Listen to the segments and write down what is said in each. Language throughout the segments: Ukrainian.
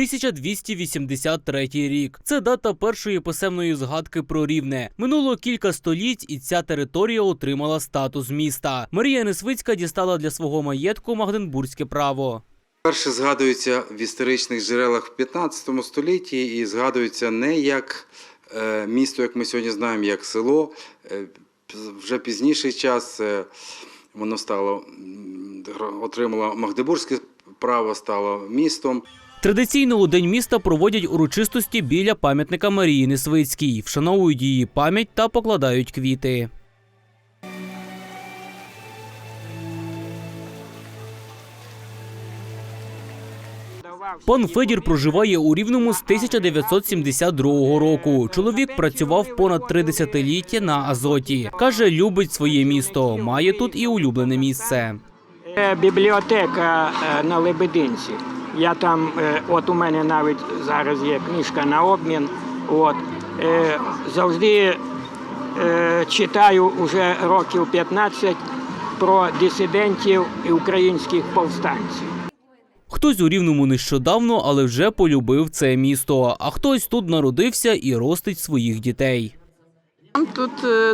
1283 рік. Це дата першої писемної згадки про рівне. Минуло кілька століть, і ця територія отримала статус міста. Марія Несвицька дістала для свого маєтку Магденбурзьке право. Перше згадується в історичних джерелах в 15 столітті і згадується не як е, місто, як ми сьогодні знаємо, як село. Е, Вже пізніший час е, воно стало отримало Магдебурзьке право, стало містом. Традиційно у день міста проводять урочистості біля пам'ятника Марії Несвицькій, вшановують її пам'ять та покладають квіти. Пан Федір проживає у Рівному з 1972 року. Чоловік працював понад три десятиліття на Азоті. Каже, любить своє місто, має тут і улюблене місце. Бібліотека е, на Лебединці. Я там, е, от у мене навіть зараз є книжка на обмін. От, е, завжди е, читаю уже років 15 про дисидентів і українських повстанців. Хтось у Рівному нещодавно, але вже полюбив це місто. А хтось тут народився і ростить своїх дітей. Нам тут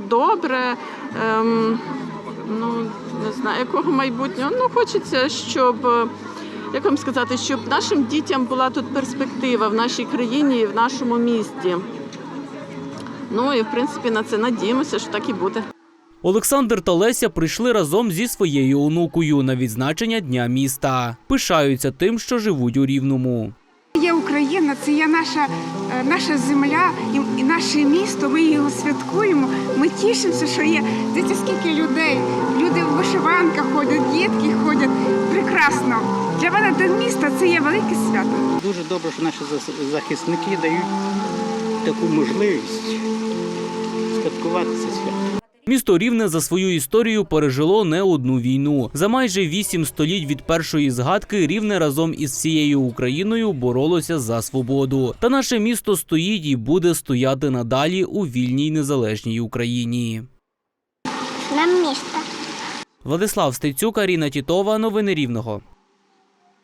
добре. Ем, ну, не знаю, якого майбутнього. Ну, хочеться, щоб, як вам сказати, щоб нашим дітям була тут перспектива в нашій країні і в нашому місті. Ну і в принципі на це надіємося, що так і буде. Олександр та Леся прийшли разом зі своєю онукою на відзначення дня міста. Пишаються тим, що живуть у Рівному. Є Україна, це є наша, е, наша земля і, і наше місто. Ми його святкуємо. Ми тішимося, що є. Дивіться, скільки людей. Люди в вишиванках ходять, дітки ходять. Прекрасно. Для мене день міста це є велике свято. Дуже добре, що наші захисники дають таку можливість святкувати це свято. Місто Рівне за свою історію пережило не одну війну. За майже вісім століть від першої згадки Рівне разом із всією Україною боролося за свободу. Та наше місто стоїть і буде стояти надалі у вільній незалежній Україні. Нам місто. Владислав Стецюк, Аріна Тітова. Новини Рівного.